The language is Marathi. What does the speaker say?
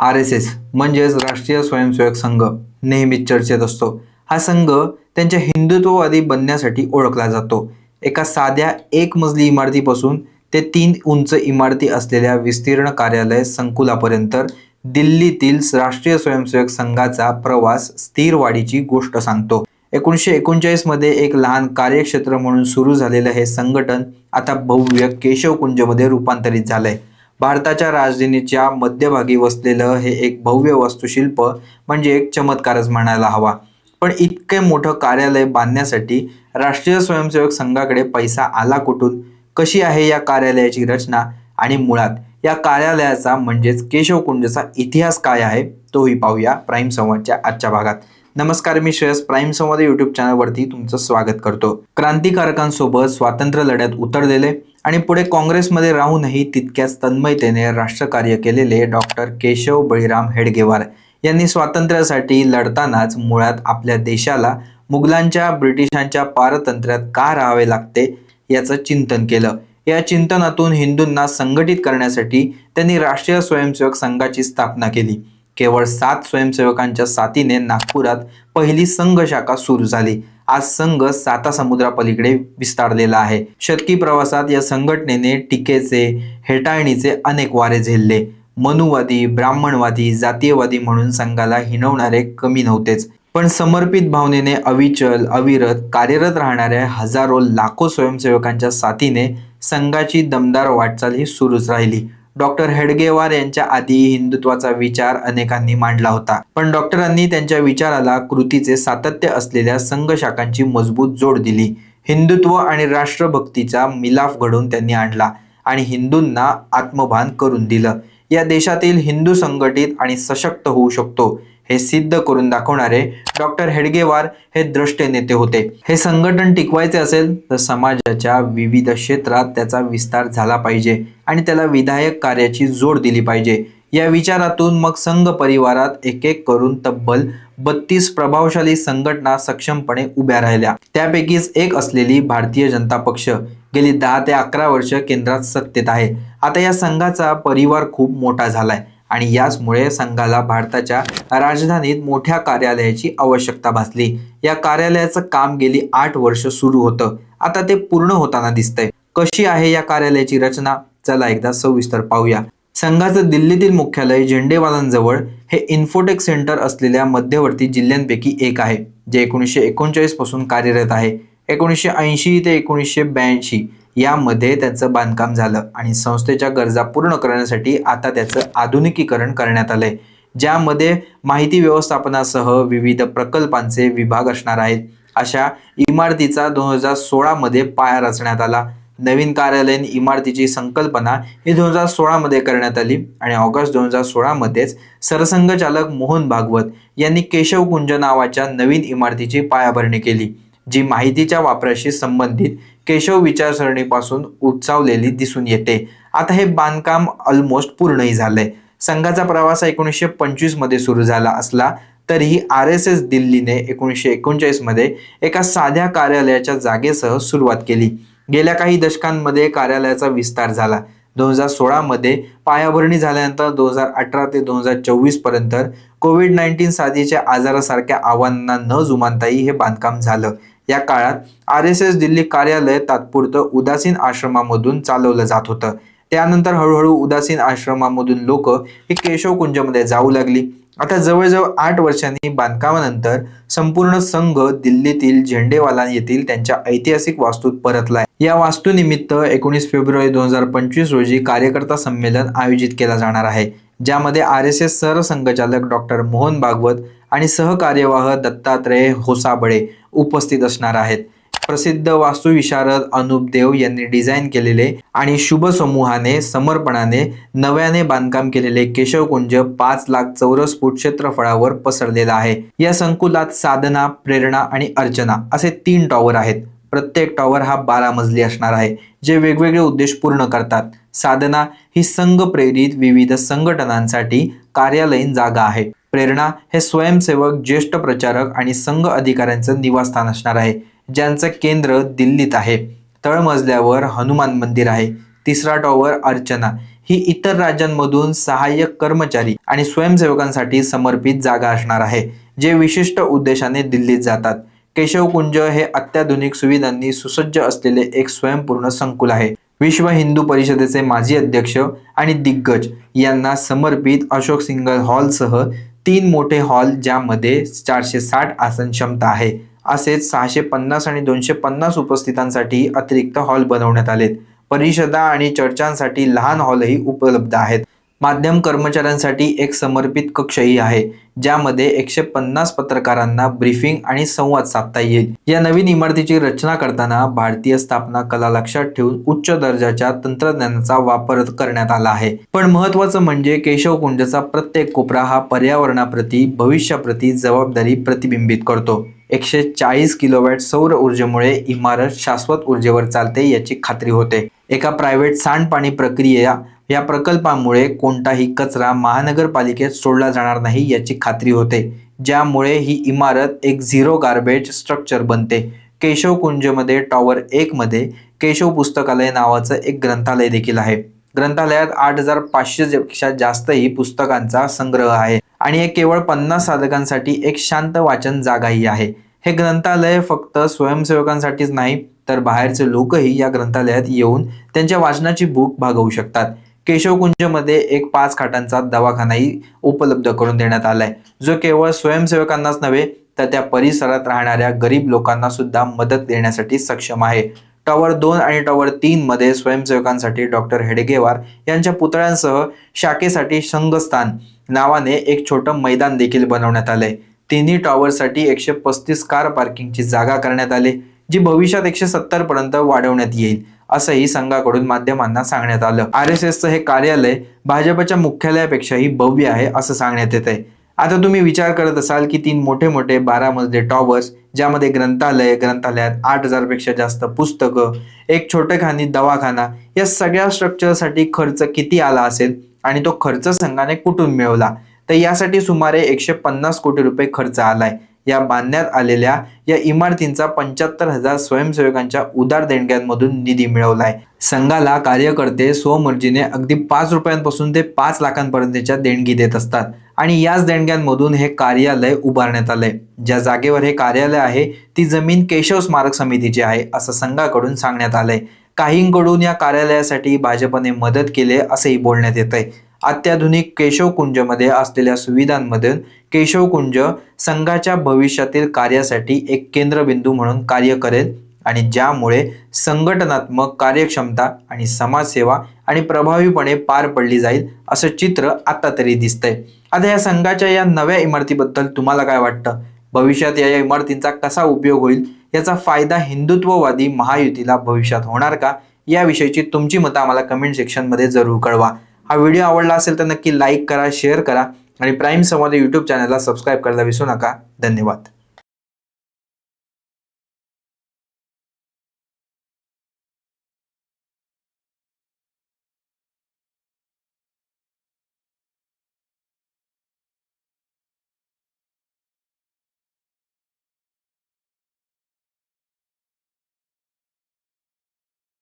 आर एस एस म्हणजेच राष्ट्रीय स्वयंसेवक संघ नेहमीच चर्चेत असतो. हा संघ त्यांच्या हिंदुत्ववादी बनण्यासाठी ओळखला जातो. एका साध्या एक मजली इमारतीपासून ते तीन उंच इमारती असलेल्या विस्तीर्ण कार्यालय संकुलापर्यंत दिल्लीतील राष्ट्रीय स्वयंसेवक संघाचा प्रवास स्थिर वाढीची गोष्ट सांगतो. एकोणीसशे एकोणचाळीसमध्ये एक लहान कार्यक्षेत्र म्हणून सुरू झालेलं हे संघटन आता भव्य केशवकुंजमध्ये रूपांतरित झालंय. भारताच्या राजधानीच्या मध्यभागी वसलेलं हे एक भव्य वास्तुशिल्प म्हणजे एक चमत्कारच म्हणायला हवा. पण इतके मोठं कार्यालय बांधण्यासाठी राष्ट्रीय स्वयंसेवक संघाकडे पैसा आला कुठून? कशी आहे या कार्यालयाची रचना? आणि मुळात या कार्यालयाचा म्हणजेच केशवकुंजचा इतिहास काय आहे? तोही पाहूया प्राईम संवादच्या आजच्या भागात. नमस्कार मी श्रेयस. प्राईम संवाद युट्यूब चॅनलवरती तुमचं स्वागत करतो. क्रांतिकारकांसोबत स्वातंत्र्य लढ्यात उतरलेले आणि पुढे काँग्रेसमध्ये राहूनही तितक्याच तन्मयतेने राष्ट्रकार्य केलेले डॉक्टर केशव बळीराम हेडगेवार यांनी स्वातंत्र्यासाठी लढतानाच मुळात आपल्या देशाला मुघलांच्या ब्रिटिशांच्या पारतंत्र्यात का राहावे लागते याचं चिंतन केलं. या चिंतनातून हिंदूंना संघटित करण्यासाठी त्यांनी राष्ट्रीय स्वयंसेवक संघाची स्थापना केली. केवळ सात स्वयंसेवकांच्या साथीने नागपुरात पहिली संघ शाखा सुरू झाली. आज संघ साता समुद्रापलीकडे विस्तारलेला आहे. शतकी प्रवासात या संघटनेने टीकेचे हेटाळणीचे अनेक वारे झेलले. मनुवादी ब्राह्मणवादी जातीयवादी म्हणून संघाला हिणवणारे कमी नव्हतेच. पण समर्पित भावनेने अविचल अविरत कार्यरत राहणाऱ्या हजारो लाखो स्वयंसेवकांच्या साथीने संघाची दमदार वाटचाल ही सुरूच राहिली. डॉक्टर हेडगेवार यांच्या आधी हिंदुत्वाचा विचार अनेकांनी मांडला होता. पण डॉक्टरांनी त्यांच्या विचाराला कृतीचे सातत्य असलेल्या संघ शाखांची मजबूत जोड दिली. हिंदुत्व आणि राष्ट्रभक्तीचा मिलाफ घडवून त्यांनी आणला आणि हिंदूंना आत्मभान करून दिलं. या देशातील हिंदू संघटित आणि सशक्त होऊ शकतो. हे सिद्ध करून दाखवणारे डॉक्टर हेडगेवार हे द्रष्टे नेते होते. हे संघटन टिकवायचे असेल तर समाजाच्या विविध क्षेत्रात त्याचा विस्तार झाला पाहिजे आणि त्याला विधायक कार्याची जोड दिली पाहिजे. या विचारातून मग संघ परिवारात एक एक करून तब्बल बत्तीस प्रभावशाली संघटना सक्षमपणे उभ्या राहिल्या. त्यापैकीच एक असलेली भारतीय जनता पक्ष गेली दहा ते अकरा वर्ष केंद्रात सत्तेत आहे. आता या संघाचा परिवार खूप मोठा झालाय. आणि याचमुळे संघाला भारताच्या राजधानीत मोठ्या कार्यालयाची आवश्यकता भासली. या कार्यालयाचं काम गेली आठ वर्ष सुरू होतं. आता ते पूर्ण होताना दिसतंय. कशी आहे या कार्यालयाची रचना? चला एकदा सविस्तर पाहूया. संघाचं दिल्लीतील मुख्यालय झेंडेवालांजवळ हे इन्फोटेक सेंटर असलेल्या मध्यवर्ती जिल्ह्यांपैकी एक आहे जे एकोणीसशे एकोणचाळीसपासून कार्यरत आहे. एकोणीसशे ऐंशी ते एकोणीसशे ब्याऐंशी यामध्ये त्याचं बांधकाम झालं आणि संस्थेच्या गरजा पूर्ण करण्यासाठी आता त्याचं आधुनिकीकरण करण्यात आलंय ज्यामध्ये माहिती व्यवस्थापनासह विविध प्रकल्पांचे विभाग असणार आहेत. अशा इमारतीचा दोन हजार सोळामध्ये पाया रचण्यात आला. नवीन कार्यालयीन इमारतीची संकल्पना ही दोन हजार सोळामध्ये करण्यात आली आणि ऑगस्ट दोन हजार सोळामध्येच सरसंघचालक मोहन भागवत यांनी केशवकुंज नावाच्या नवीन इमारतीची पायाभरणी केली जी माहितीच्या वापराशी संबंधित केशव विचारसरणीपासून उच्चावलेली दिसून येते. आता हे बांधकाम ऑलमोस्ट पूर्णही झालंय. संघाचा प्रवास एकोणीसशे पंचवीसमध्ये सुरू झाला असला तरीही आर एस एस दिल्लीने एकोणीसशे एकोणचाळीसमध्ये एका साध्या कार्यालयाच्या जागेसह सुरुवात केली. गेल्या काही दशकांमध्ये कार्यालयाचा विस्तार झाला. दोन हजार सोळामध्ये पायाभरणी झाल्यानंतर दोन हजार अठरा ते दोन हजार चोवीसपर्यंत कोविड नाईन्टीन साथीच्या आजारासारख्या आव्हानांना न जुमानताही हे बांधकाम झालं. या काळात आर एस एस दिल्ली कार्यालय तात्पुरतं उदासीन आश्रमामधून चालवलं जात होतं. त्यानंतर हळूहळू उदासीन आश्रमामधून लोक हे केशवकुंजमध्ये जाऊ लागली. आता जवळजवळ आठ वर्षांनी बांधकामानंतर संपूर्ण संघ दिल्लीतील झेंडेवाला येथील त्यांच्या ऐतिहासिक वास्तूत परतलाय. या वास्तूनिमित्त एकोणीस फेब्रुवारी दोन हजार पंचवीस रोजी कार्यकर्ता संमेलन आयोजित केला जाणार आहे ज्यामध्ये आर एस एस सरसंघचालक डॉक्टर मोहन भागवत आणि सहकार्यवाह दत्तात्रय होसाबळे उपस्थित असणार आहेत. प्रसिद्ध वास्तुविशारद अनुप देव यांनी डिझाईन केलेले आणि शुभ समूहाने समर्पणाने नव्याने बांधकाम केलेले केशवकुंज पाच लाख चौरस फूट क्षेत्रफळावर पसरलेला आहे. या संकुलात साधना प्रेरणा आणि अर्चना असे तीन टॉवर आहेत. प्रत्येक टॉवर हा बारा मजली असणार आहे जे वेगवेगळे उद्देश पूर्ण करतात. साधना ही संघ प्रेरित विविध संघटनांसाठी कार्यालयीन जागा आहे. प्रेरणा हे स्वयंसेवक ज्येष्ठ प्रचारक आणि संघ अधिकाऱ्यांचं निवासस्थान असणार आहे ज्यांचं केंद्र दिल्लीत आहे. तळमजल्यावर हनुमान मंदिर आहे. तिसरा टॉवर अर्चना. ही इतर राज्यांमधून सहाय्यक कर्मचारी आणि स्वयंसेवकांसाठी समर्पित जागा असणार आहे जे विशिष्ट उद्देशाने दिल्लीत जातात. केशवकुंज हे अत्याधुनिक सुविधांनी सुसज्ज असलेले एक स्वयंपूर्ण संकुल आहे. विश्व हिंदू परिषदेचे माजी अध्यक्ष आणि दिग्गज यांना समर्पित अशोक सिंगल हॉलसह तीन मोठे हॉल ज्यामध्ये चारशे साठ आसन क्षमता आहे. असेच सहाशे पन्नास आणि दोनशे पन्नास उपस्थितांसाठी अतिरिक्त हॉल बनवण्यात आलेत. परिषदा आणि चर्चांसाठी लहान हॉलही उपलब्ध आहेत. माध्यम कर्मचाऱ्यांसाठी एक समर्पित कक्षही आहे ज्यामध्ये एकशे पन्नास पत्रकारांना ब्रीफिंग आणि संवाद साधता येईल. या नवीन इमारतीची रचना करताना भारतीय स्थापना कला लक्षात ठेवून उच्च दर्जाच्या तंत्रज्ञानाचा वापर करण्यात आला आहे. पण महत्वाचं म्हणजे केशवकुंजचा प्रत्येक कोपरा हा पर्यावरणाप्रती भविष्याप्रती जबाबदारी प्रतिबिंबित करतो. एकशे चाळीस किलोवॅट सौर ऊर्जेमुळे इमारत शाश्वत ऊर्जेवर चालते याची खात्री होते. एका प्रायव्हेट सांडपाणी प्रक्रिया या प्रकल्पामुळे कोणताही कचरा महानगरपालिकेत सोडला जाणार नाही याची खात्री होते. ज्यामुळे ही इमारत एक झिरो गार्बेज स्ट्रक्चर बनते. केशव कुंजमध्ये टॉवर एक मध्ये केशव पुस्तकालय नावाचं एक ग्रंथालय देखील आहे. ग्रंथालयात आठ हजार पाचशे पेक्षा जास्तही पुस्तकांचा संग्रह आहे. आणि हे केवळ पन्नास साधकांसाठी एक शांत वाचन जागाही आहे. हे ग्रंथालय फक्त स्वयंसेवकांसाठीच नाही तर बाहेरचे लोकही या ग्रंथालयात येऊन त्यांच्या वाचनाची भूक भागवू शकतात. केशवकुंजमध्ये एक पाच खाटांचा दवाखानाही उपलब्ध करून देण्यात आलाय. जो केवळ स्वयंसेवकांनाच नव्हे तर त्या परिसरात राहणाऱ्या गरीब लोकांना सुद्धा मदत देण्यासाठी सक्षम आहे. टॉवर दोन आणि टॉवर तीन मध्ये स्वयंसेवकांसाठी डॉक्टर हेडगेवार यांच्या पुतळ्यांसह शाखेसाठी संघस्थान नावाने एक छोटं मैदान देखील बनवण्यात आलंय. तिन्ही टॉवरसाठी एकशे पस्तीस कार पार्किंगची जागा करण्यात आली जी भविष्यात एकशे सत्तर पर्यंत वाढवण्यात येईल. असंही संघाकडून माध्यमांना सांगण्यात आलं. आर एस एसचं हे कार्यालय भाजपच्या मुख्यालयापेक्षाही भव्य आहे असं सांगण्यात येत आहे आता तुम्ही विचार करत असाल की तीन मोठे मोठे बारा मजले टॉवर्स ज्यामध्ये ग्रंथालय ग्रंथालयात आठ हजारपेक्षा जास्त पुस्तकं एक छोटेखानी दवाखाना या सगळ्या स्ट्रक्चरसाठी खर्च किती आला असेल आणि तो खर्च संघाने कुठून मिळवला? तर यासाठी सुमारे एकशे पन्नास कोटी रुपये खर्च आलाय. या बांधण्यात आलेल्या या इमारतींचा पंच्याहत्तर हजार स्वयंसेवकांच्या उदार देणग्यांमधून निधी मिळवलाय. संघाला कार्यकर्ते स्वमर्जीने अगदी पाच रुपयांपासून ते पाच लाखांपर्यंतच्या देणगी देत असतात आणि याच देणग्यांमधून हे कार्यालय उभारण्यात आलंय. ज्या जागेवर हे कार्यालय आहे ती जमीन केशव स्मारक समितीची आहे असं संघाकडून सांगण्यात आलंय. काहींकडून या कार्यालयासाठी भाजपने मदत केली असेही बोलण्यात येत आहे अत्याधुनिक केशवकुंजमध्ये असलेल्या सुविधांमधून केशवकुंज संघाच्या भविष्यातील कार्यासाठी एक केंद्रबिंदू म्हणून कार्य करेल आणि ज्यामुळे संघटनात्मक कार्यक्षमता आणि समाजसेवा आणि प्रभावीपणे पार पडली जाईल असं चित्र आता तरी दिसतंय. आता या संघाच्या या नव्या इमारतीबद्दल तुम्हाला काय वाटतं? भविष्यात या इमारतींचा कसा उपयोग होईल? याचा फायदा हिंदुत्ववादी महायुतीला भविष्यात होणार का? याविषयीची तुमची मतं आम्हाला कमेंट सेक्शनमध्ये जरूर कळवा. हा व्हिडिओ आवडला असेल तर नक्की लाईक करा शेअर करा आणि प्राईम संवाद यूट्यूब चॅनलला सबस्क्राईब करायला विसरू नका. धन्यवाद.